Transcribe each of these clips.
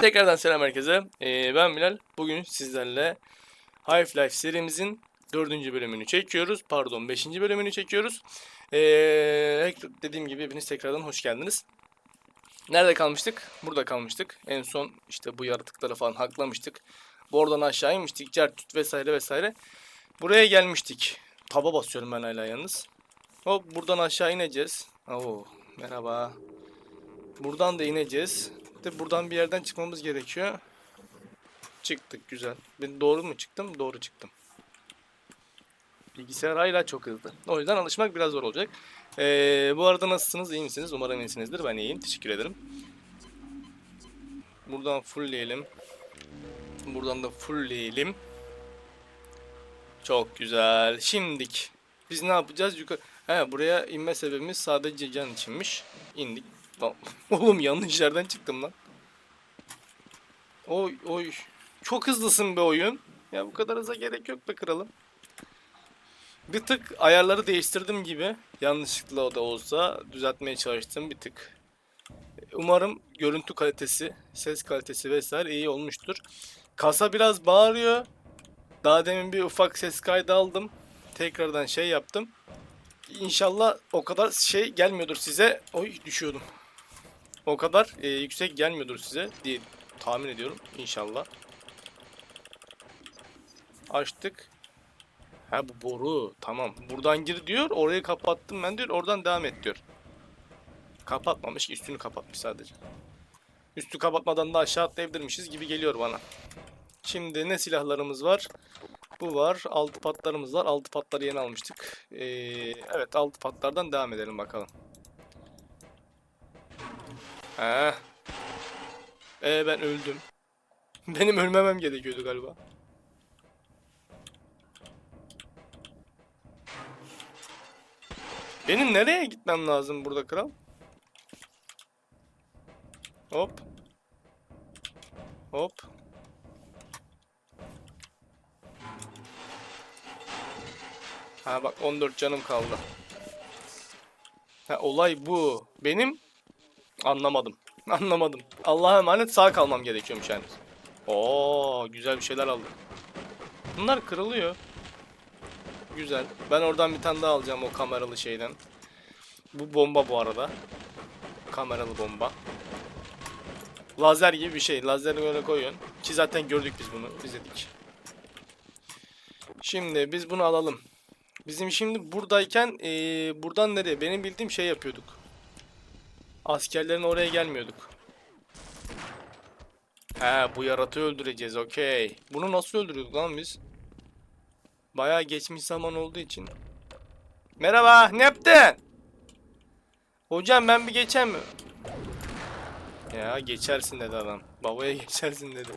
Tekrardan selam herkese. Ee, ben Bilal. Bugün sizlerle Half-Life serimizin dördüncü bölümünü çekiyoruz. Pardon beşinci bölümünü çekiyoruz. Ee, dediğim gibi hepiniz tekrardan hoş geldiniz. Nerede kalmıştık? Burada kalmıştık. En son işte bu yaratıkları falan haklamıştık. Bu oradan aşağı inmiştik. Certüt vesaire vesaire. Buraya gelmiştik. Taba basıyorum ben hala yalnız. Hop buradan aşağı ineceğiz. Oo, merhaba. Buradan da ineceğiz. De buradan bir yerden çıkmamız gerekiyor. Çıktık güzel. Ben doğru mu çıktım? Doğru çıktım. Bilgisayar hala çok hızlı. O yüzden alışmak biraz zor olacak. Ee, bu arada nasılsınız? İyi misiniz? Umarım iyisinizdir. Ben iyiyim. Teşekkür ederim. Buradan fullleyelim. Buradan da fullleyelim. Çok güzel. Şimdik. Biz ne yapacağız? Yukarı... He, buraya inme sebebimiz sadece can içinmiş. İndik. Oğlum yanlış yerden çıktım lan. Oy oy. Çok hızlısın be oyun. Ya bu kadar hıza gerek yok be kralım. Bir tık ayarları değiştirdim gibi. Yanlışlıkla o da olsa düzeltmeye çalıştım bir tık. Umarım görüntü kalitesi, ses kalitesi vesaire iyi olmuştur. Kasa biraz bağırıyor. Daha demin bir ufak ses kaydı aldım. Tekrardan şey yaptım. İnşallah o kadar şey gelmiyordur size. Oy düşüyordum. O kadar e, yüksek gelmiyordur size diye tahmin ediyorum. İnşallah. Açtık. Ha bu boru. Tamam. Buradan gir diyor. Orayı kapattım ben diyor. Oradan devam et diyor. Kapatmamış ki üstünü kapatmış sadece. Üstü kapatmadan da aşağı atlayabilirmişiz gibi geliyor bana. Şimdi ne silahlarımız var? Bu var. Altı patlarımız var. Altı patları yeni almıştık. Ee, evet altı patlardan devam edelim bakalım. He. Ee ben öldüm. Benim ölmemem gerekiyordu galiba. Benim nereye gitmem lazım burada kral? Hop. Hop. Ha bak 14 canım kaldı. Ha olay bu. Benim Anlamadım. Anlamadım. Allah'a emanet sağ kalmam gerekiyormuş yani. Oo, güzel bir şeyler aldım. Bunlar kırılıyor. Güzel. Ben oradan bir tane daha alacağım o kameralı şeyden. Bu bomba bu arada. Kameralı bomba. Lazer gibi bir şey. Lazeri böyle koyuyorsun. Ki zaten gördük biz bunu. izledik. Şimdi biz bunu alalım. Bizim şimdi buradayken ee, buradan nereye? Benim bildiğim şey yapıyorduk. Askerlerin oraya gelmiyorduk. He bu yaratığı öldüreceğiz okey. Bunu nasıl öldürüyorduk lan biz? Bayağı geçmiş zaman olduğu için. Merhaba ne yaptın? Hocam ben bir geçem mi? Ya geçersin dedi adam. Babaya geçersin dedi.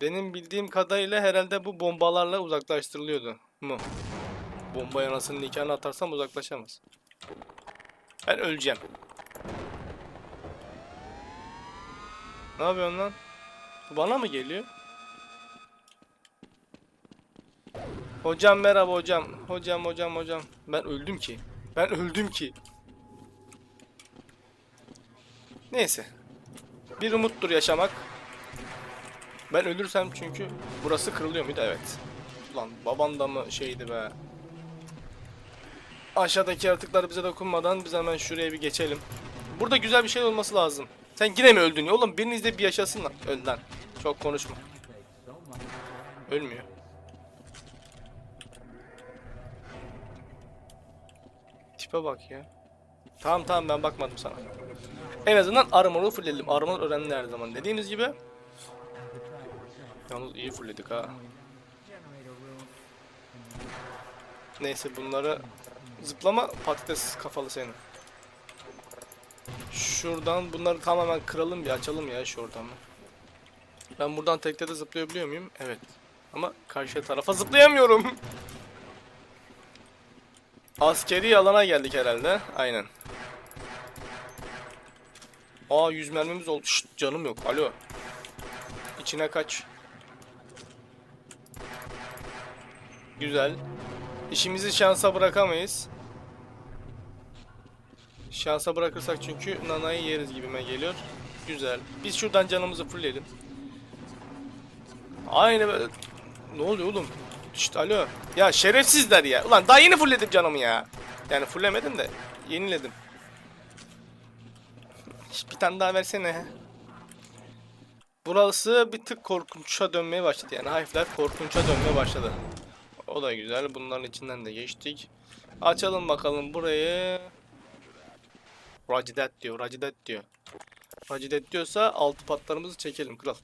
Benim bildiğim kadarıyla herhalde bu bombalarla uzaklaştırılıyordu. Mu? Bomba anasının nikahını atarsam uzaklaşamaz. Ben öleceğim. Ne yapıyorsun lan? Bana mı geliyor? Hocam merhaba hocam. Hocam hocam hocam. Ben öldüm ki. Ben öldüm ki. Neyse. Bir umuttur yaşamak. Ben ölürsem çünkü burası kırılıyor muydu? Evet. Ulan baban da mı şeydi be. Aşağıdaki yaratıklar bize dokunmadan biz hemen şuraya bir geçelim. Burada güzel bir şey olması lazım. Sen yine mi öldün ya? Oğlum biriniz de bir yaşasın lan. Öl lan. Çok konuşma. Ölmüyor. Tipe bak ya. Tamam tamam ben bakmadım sana. En azından armor'u fullledim. Armor önemli her zaman. Dediğimiz gibi. Yalnız iyi fullledik ha. Neyse bunları zıplama patates kafalı senin. Şuradan bunları tamamen kıralım bir açalım ya şu ortamı. Ben buradan tekte de zıplayabiliyor muyum? Evet. Ama karşı tarafa zıplayamıyorum. Askeri alana geldik herhalde. Aynen. Aa 100 mermimiz oldu. Şşt, canım yok. Alo. İçine kaç. Güzel. İşimizi şansa bırakamayız. Şansa bırakırsak çünkü nanayı yeriz gibime geliyor. Güzel. Biz şuradan canımızı fullleyelim. Aynı böyle. Ne oluyor oğlum? İşte alo. Ya şerefsizler ya. Ulan daha yeni fullledim canımı ya. Yani fulllemedim de yeniledim. Bir tane daha versene. Burası bir tık korkunça dönmeye başladı. Yani Half-Life korkunça dönmeye başladı. O da güzel. Bunların içinden de geçtik. Açalım bakalım burayı. Racidet diyor. Racidet diyor. Racidet diyorsa altı patlarımızı çekelim kral.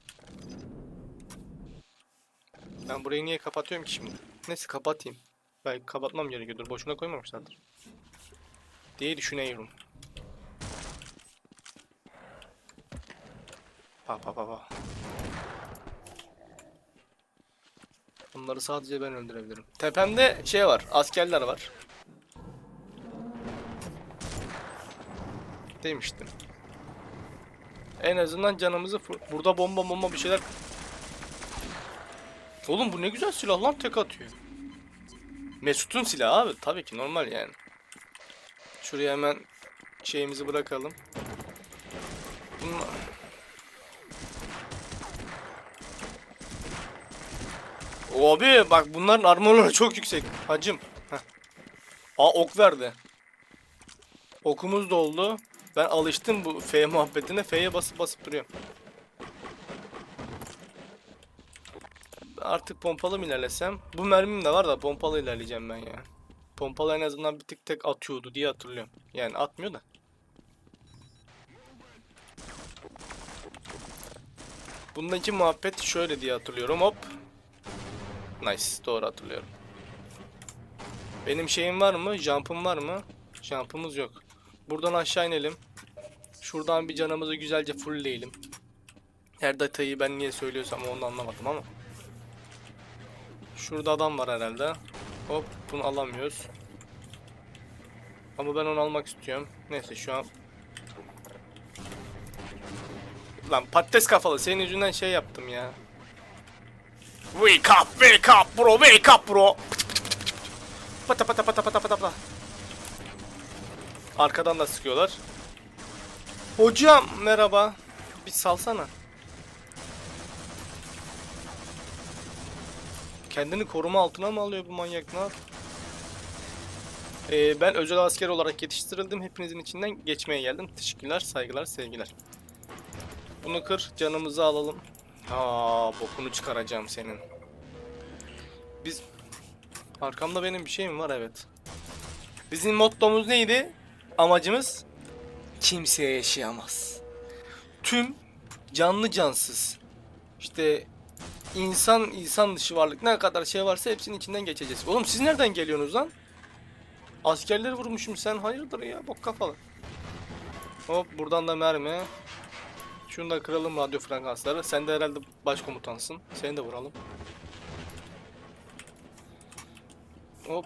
Ben burayı niye kapatıyorum ki şimdi? Neyse kapatayım. Belki kapatmam gerekiyordur. Boşuna koymamışlardır. Diye düşünüyorum. Pa pa pa pa. Bunları sadece ben öldürebilirim. Tepemde şey var. Askerler var. Demiştim. En azından canımızı burada bomba bomba bir şeyler. Oğlum bu ne güzel silah lan tek atıyor. Mesut'un silahı abi tabii ki normal yani. Şuraya hemen şeyimizi bırakalım. Bunlar... Abi bak bunların armorları çok yüksek. Hacım. Heh. Aa ok verdi. Okumuz doldu. Ben alıştım bu F muhabbetine. F'ye basıp basıp duruyorum. Artık pompalı mı ilerlesem? Bu mermim de var da pompalı ilerleyeceğim ben ya. Pompalı en azından bir tık tek atıyordu diye hatırlıyorum. Yani atmıyor da. Bundaki muhabbet şöyle diye hatırlıyorum. Hop. Nice. Doğru hatırlıyorum. Benim şeyim var mı? Jump'ım var mı? Jump'ımız yok. Buradan aşağı inelim. Şuradan bir canımızı güzelce fullleyelim. Her detayı ben niye söylüyorsam onu anlamadım ama. Şurada adam var herhalde. Hop bunu alamıyoruz. Ama ben onu almak istiyorum. Neyse şu an. Lan patates kafalı senin yüzünden şey yaptım ya. Wake up, wake up bro, wake up bro. Pata pata pata pata pata pata. Arkadan da sıkıyorlar. Hocam merhaba. Bir salsana. Kendini koruma altına mı alıyor bu manyak ne yap- Ee, ben özel asker olarak yetiştirildim. Hepinizin içinden geçmeye geldim. Teşekkürler, saygılar, sevgiler. Bunu kır, canımızı alalım. Aa, bokunu çıkaracağım senin. Biz... Arkamda benim bir şeyim var evet. Bizim mottomuz neydi? Amacımız kimseye yaşayamaz. Tüm canlı cansız. İşte insan insan dışı varlık ne kadar şey varsa hepsinin içinden geçeceğiz. Oğlum siz nereden geliyorsunuz lan? Askerleri vurmuşum sen hayırdır ya bok kafalı. Hop buradan da mermi. Şunu da kıralım radyo frekansları. Sen de herhalde başkomutansın. Seni de vuralım. Hop.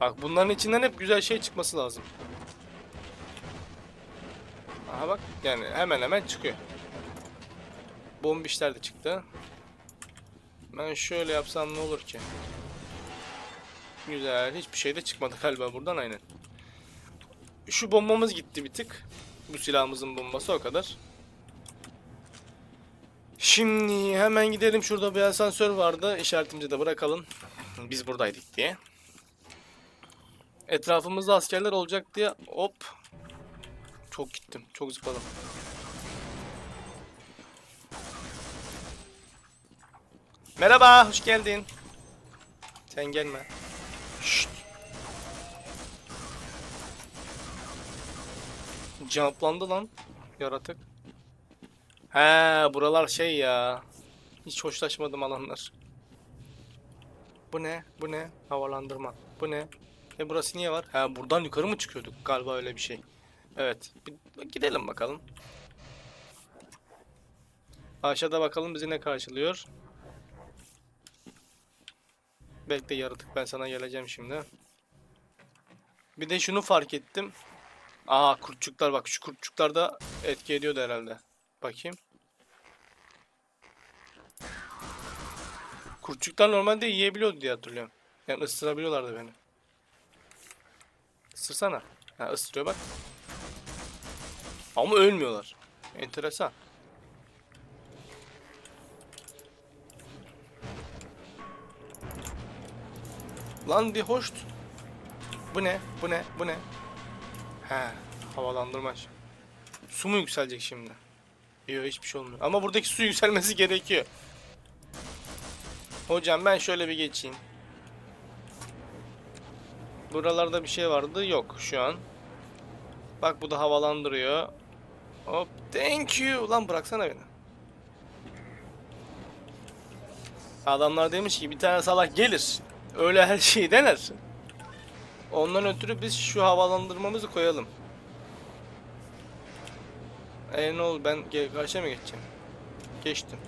Bak bunların içinden hep güzel şey çıkması lazım. Aha bak yani hemen hemen çıkıyor. Bombişler de çıktı. Ben şöyle yapsam ne olur ki? Güzel. Hiçbir şey de çıkmadı galiba buradan aynen. Şu bombamız gitti bir tık. Bu silahımızın bombası o kadar. Şimdi hemen gidelim. Şurada bir asansör vardı. İşaretimizi de bırakalım. Biz buradaydık diye. Etrafımızda askerler olacak diye hop. Çok gittim. Çok zıpladım. Merhaba, hoş geldin. Sen gelme. Şşt. Jumplandı lan yaratık. He, buralar şey ya. Hiç hoşlaşmadım alanlar. Bu ne? Bu ne? Havalandırma. Bu ne? E burası niye var? Ha buradan yukarı mı çıkıyorduk? Galiba öyle bir şey. Evet. Bir gidelim bakalım. Aşağıda bakalım bizi ne karşılıyor. Bekle yaratık ben sana geleceğim şimdi. Bir de şunu fark ettim. Aa kurtçuklar bak şu kurtçuklar da etki ediyordu herhalde. Bakayım. Kurtçuklar normalde yiyebiliyordu diye hatırlıyorum. Yani ısırabiliyorlardı beni. Isırsana. Ha ısırıyor bak. Ama ölmüyorlar. Enteresan. Lan bir hoşt. Bu ne? Bu ne? Bu ne? He, havalandırmaç. Su mu yükselecek şimdi? Yok hiçbir şey olmuyor. Ama buradaki su yükselmesi gerekiyor. Hocam ben şöyle bir geçeyim. Buralarda bir şey vardı. Yok şu an. Bak bu da havalandırıyor. Hop thank you. Lan bıraksana beni. Adamlar demiş ki bir tane salak gelir. Öyle her şeyi dener. Ondan ötürü biz şu havalandırmamızı koyalım. E ne oldu ben karşıya mı geçeceğim? Geçtim.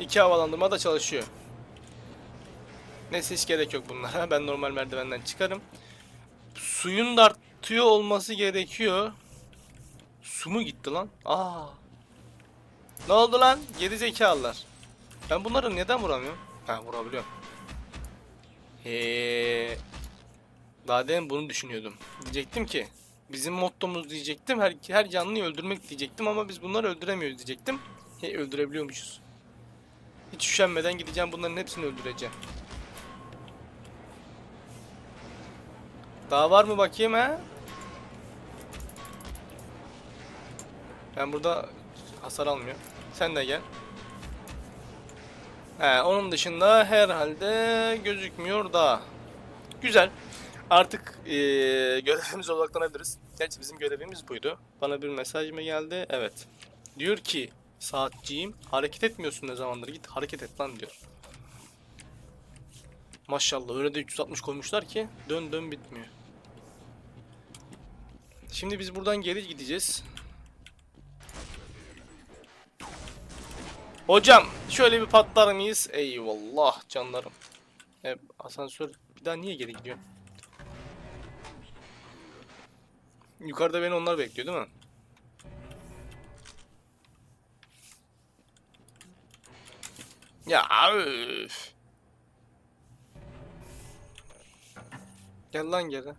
İki havalandırma da çalışıyor. Neyse hiç gerek yok bunlara. Ben normal merdivenden çıkarım. Suyun da artıyor olması gerekiyor. Su mu gitti lan? Aa. Ne oldu lan? Geri zekalılar. Ben bunları neden vuramıyorum? Ha vurabiliyorum. Eee. Daha demin bunu düşünüyordum. Diyecektim ki bizim mottomuz diyecektim. Her, her canlıyı öldürmek diyecektim ama biz bunları öldüremiyoruz diyecektim. He, öldürebiliyormuşuz. Hiç üşenmeden gideceğim bunların hepsini öldüreceğim. Daha var mı bakayım ha? Ben burada hasar almıyor. Sen de gel. He, onun dışında herhalde gözükmüyor da. Güzel. Artık eee görevimize odaklanabiliriz. Gerçi bizim görevimiz buydu. Bana bir mesaj mı geldi? Evet. Diyor ki saatçiyim. Hareket etmiyorsun ne zamandır. Git hareket et lan diyor. Maşallah öyle de 360 koymuşlar ki dön dön bitmiyor. Şimdi biz buradan geri gideceğiz. Hocam şöyle bir patlar mıyız? Eyvallah canlarım. E, asansör bir daha niye geri gidiyor? Yukarıda beni onlar bekliyor değil mi? Ya üf. Gel lan geri.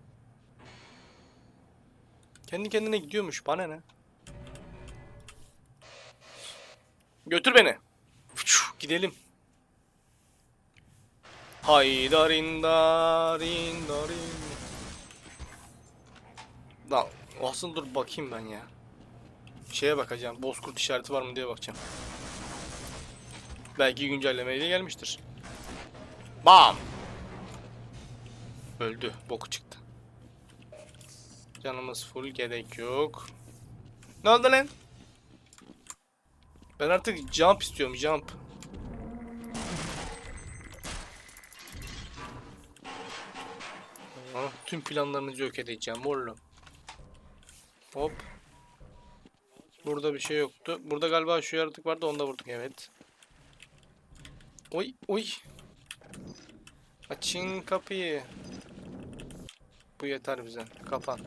Kendi kendine gidiyormuş bana ne? Götür beni. Gidelim. Haydarin darin darin. Lan aslında dur bakayım ben ya. Şeye bakacağım. Bozkurt işareti var mı diye bakacağım. Belki güncellemeyle gelmiştir. Bam. Öldü. Boku çıktı. Canımız full gerek yok. Ne oldu lan? Ben artık jump istiyorum jump. Ah, tüm planlarınızı yok edeceğim oğlum. Hop. Burada bir şey yoktu. Burada galiba şu yaratık vardı onu da vurduk evet. Oy oy. Açın kapıyı. Bu yeter bize. Kapan.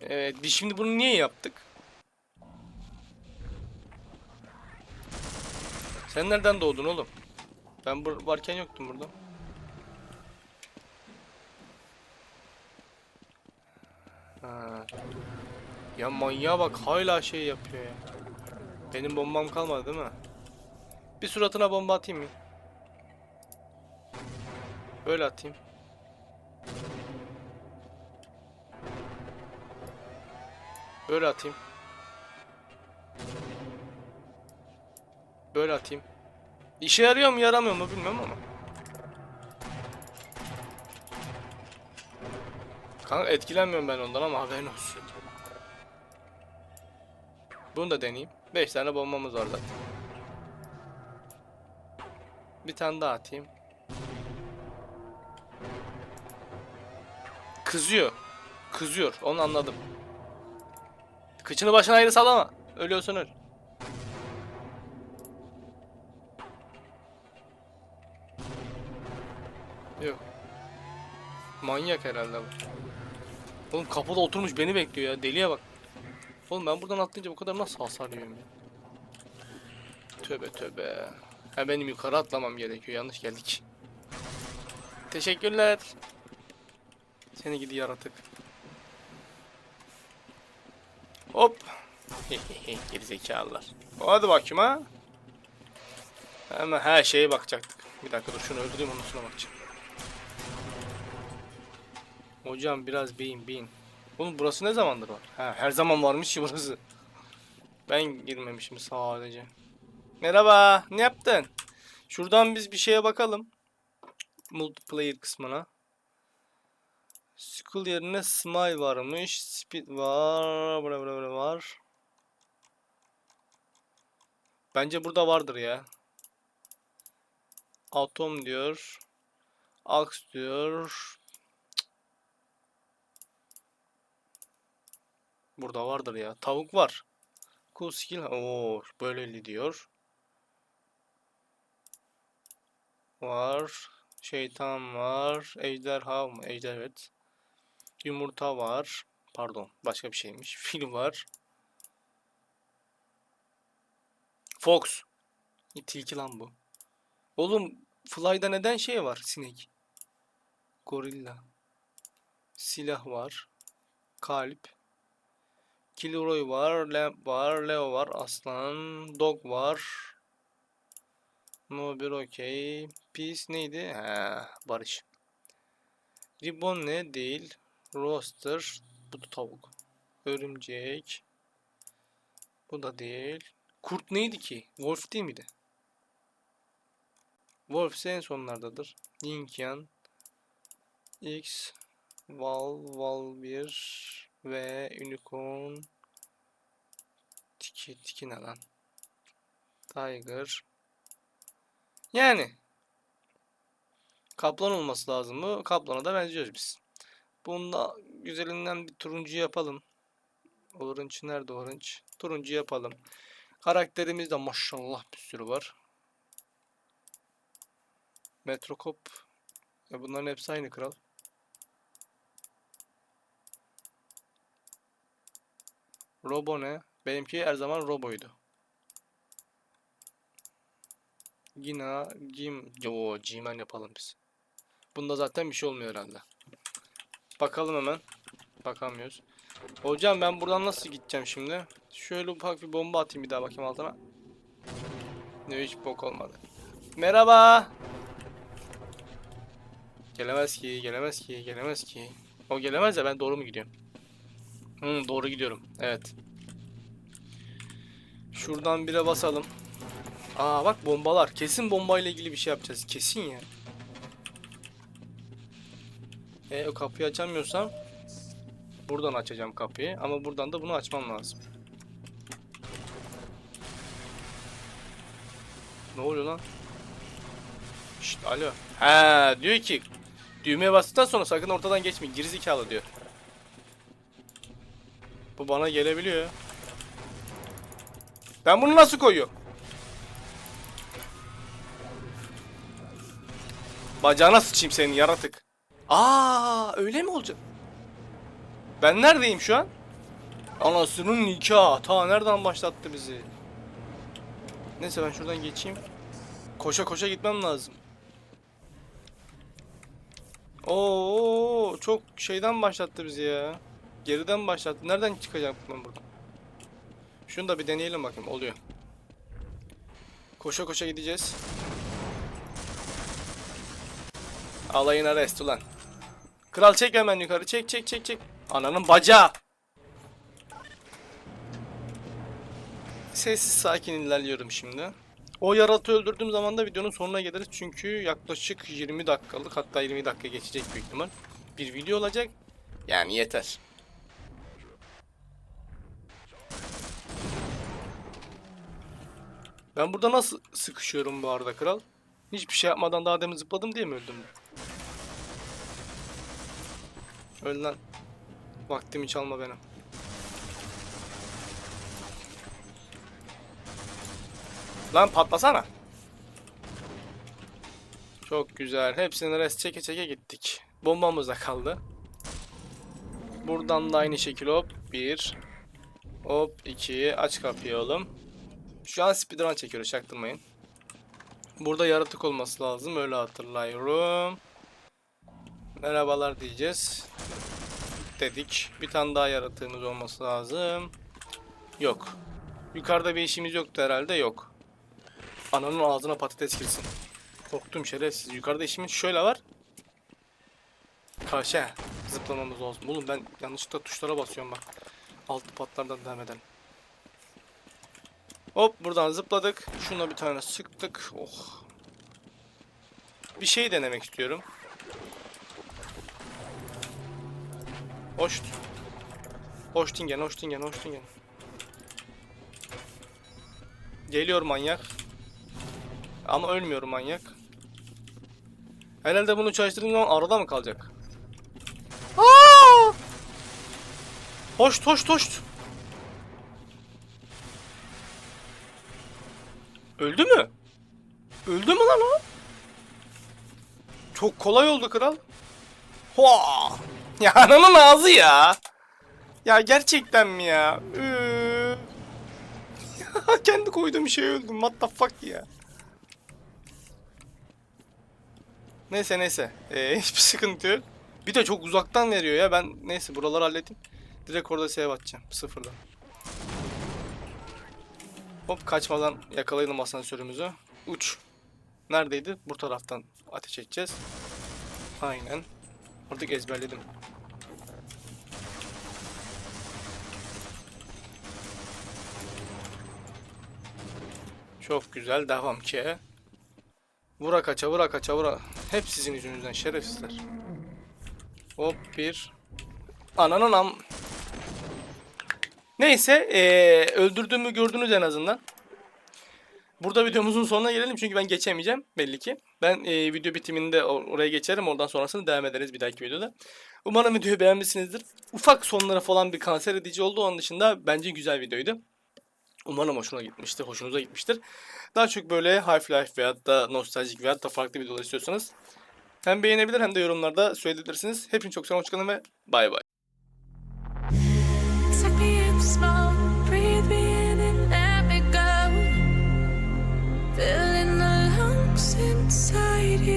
evet biz şimdi bunu niye yaptık? Sen nereden doğdun oğlum? Ben bur varken yoktum burada. Ha. Ya manyağa bak hala şey yapıyor ya. Benim bombam kalmadı değil mi? Bir suratına bomba atayım mı? Böyle atayım. Böyle atayım. Böyle atayım. İşe yarıyor mu yaramıyor mu bilmiyorum ama. Kanka etkilenmiyorum ben ondan ama haberin olsun. Bunu da deneyeyim. 5 tane bombamız var zaten. Bir tane daha atayım. Kızıyor. Kızıyor. Onu anladım. Kıçını başına ayrı sallama. Ölüyorsun öl. Yok. Manyak herhalde bu. Oğlum kapıda oturmuş beni bekliyor ya. Deliye bak. Oğlum ben buradan atlayınca bu kadar nasıl hasar yiyorum ya? Tövbe tövbe. Ha benim yukarı atlamam gerekiyor. Yanlış geldik. Teşekkürler. Seni gidi yaratık. Hop. Geri zekalılar. Hadi bakayım ha. Hemen her şeye bakacaktık. Bir dakika dur şunu öldüreyim ondan sonra bakacağım. Hocam biraz beyin beyin. Oğlum burası ne zamandır var? Ha, her zaman varmış ki burası. Ben girmemişim sadece. Merhaba, ne yaptın? Şuradan biz bir şeye bakalım. Multiplayer kısmına. Skull yerine Smile varmış. Speed var. Bra bra bra var. Bence burada vardır ya. Atom diyor. Ax diyor. Burada vardır ya. Tavuk var. Cool skill. Oo, böyleli diyor. Var. Şeytan var. Ejderha mı? Ejder evet. Yumurta var. Pardon. Başka bir şeymiş. Fil var. Fox. Tilki lan bu. Oğlum Fly'da neden şey var? Sinek. Gorilla. Silah var. Kalp. Kilroy var, Lamp var, Leo var, Aslan, Dog var. No bir okey. Peace neydi? Ha, Barış. Ribbon ne? Değil. Roster. Bu da tavuk. Örümcek. Bu da değil. Kurt neydi ki? Wolf değil miydi? Wolf en sonlardadır. Linkyan. X. Val. Val 1 ve unicorn tiki tiki ne lan? Tiger. Yani kaplan olması lazım mı? Kaplana da benziyoruz biz. Bunda güzelinden bir turuncu yapalım. Orange nerede orange? Turuncu yapalım. Karakterimizde maşallah bir sürü var. Metrokop. E bunların hepsi aynı kral. Robo ne? Benimki her zaman Robo'ydu. Gina, Jim, yo G-Man yapalım biz. Bunda zaten bir şey olmuyor herhalde. Bakalım hemen. Bakamıyoruz. Hocam ben buradan nasıl gideceğim şimdi? Şöyle ufak bir bomba atayım bir daha bakayım altına. Ne hiç bok olmadı. Merhaba. Gelemez ki, gelemez ki, gelemez ki. O gelemez ya ben doğru mu gidiyorum? Hmm, doğru gidiyorum. Evet. Şuradan bire basalım. Aa bak bombalar. Kesin bombayla ilgili bir şey yapacağız. Kesin ya. E o kapıyı açamıyorsam buradan açacağım kapıyı ama buradan da bunu açmam lazım. Ne oluyor lan? Şşt alo. Ha diyor ki düğmeye bastıktan sonra sakın ortadan geçmeyin. Gerizekalı diyor. Bu bana gelebiliyor. Ben bunu nasıl koyuyorum? Bacağına sıçayım senin yaratık. Aa, öyle mi olacak? Ben neredeyim şu an? Anasının nikahı. Ta nereden başlattı bizi? Neyse ben şuradan geçeyim. Koşa koşa gitmem lazım. Oo, çok şeyden başlattı bizi ya. Geriden başlattı. Nereden çıkacağım ben buradan? Şunu da bir deneyelim bakayım. Oluyor. Koşa koşa gideceğiz. Alayın arrest ulan. Kral çek hemen yukarı. Çek çek çek çek. Ananın bacağı. Sessiz sakin ilerliyorum şimdi. O yaratığı öldürdüğüm zaman da videonun sonuna geliriz. Çünkü yaklaşık 20 dakikalık hatta 20 dakika geçecek büyük ihtimal. Bir video olacak. Yani yeter. Ben burada nasıl sıkışıyorum bu arada kral? Hiçbir şey yapmadan daha demin zıpladım diye mi öldüm? Öl lan. Vaktimi çalma benim. Lan patlasana. Çok güzel. Hepsini rest çeke çeke gittik. Bombamız da kaldı. Buradan da aynı şekil hop. Bir. Hop iki. Aç kapıyı oğlum. Şu an speedrun çekiyoruz çaktırmayın. Burada yaratık olması lazım öyle hatırlıyorum. Merhabalar diyeceğiz. Dedik. Bir tane daha yaratığımız olması lazım. Yok. Yukarıda bir işimiz yoktu herhalde. Yok. Ananın ağzına patates girsin. Korktum şerefsiz. Yukarıda işimiz şöyle var. Karşı. Zıplamamız lazım. Oğlum ben yanlışlıkla tuşlara basıyorum bak. Altı patlardan devam edelim. Hop buradan zıpladık. Şuna bir tane sıktık. Oh. Bir şey denemek istiyorum. Hoşt. Hoştingen, hoştingen, hoştingen. Geliyor manyak. Ama ölmüyor manyak. Herhalde bunu çalıştırdığım zaman arada mı kalacak? Aa! Hoşt, hoşt, hoşt. Öldü mü? Öldü mü lan o? Çok kolay oldu kral. Hoa! Ya ananın ağzı ya. Ya gerçekten mi ya? Ya Kendi koyduğum şey öldüm. What the fuck ya. Neyse neyse. Ee, hiçbir sıkıntı yok. Bir de çok uzaktan veriyor ya. Ben neyse buraları halledeyim. Direkt orada save atacağım. Sıfırdan. Hop kaçmadan yakalayalım asansörümüzü. Uç. Neredeydi? Bu taraftan ateş edeceğiz. Aynen. Artık ezberledim. Çok güzel devam ki. Vura kaça vura kaça vura. Hep sizin yüzünüzden şerefsizler. Hop bir. Ananın am. Neyse eee öldürdüğümü gördünüz en azından. Burada videomuzun sonuna gelelim çünkü ben geçemeyeceğim belli ki. Ben eee, video bitiminde or- oraya geçerim oradan sonrasını devam ederiz bir dahaki videoda. Umarım videoyu beğenmişsinizdir. Ufak sonlara falan bir kanser edici oldu onun dışında bence güzel videoydu. Umarım hoşuna gitmiştir, hoşunuza gitmiştir. Daha çok böyle Half-Life veyahut da nostaljik veyahut da farklı videolar istiyorsanız hem beğenebilir hem de yorumlarda söyleyebilirsiniz. Hepinize çok selam hoşçakalın ve bay bay.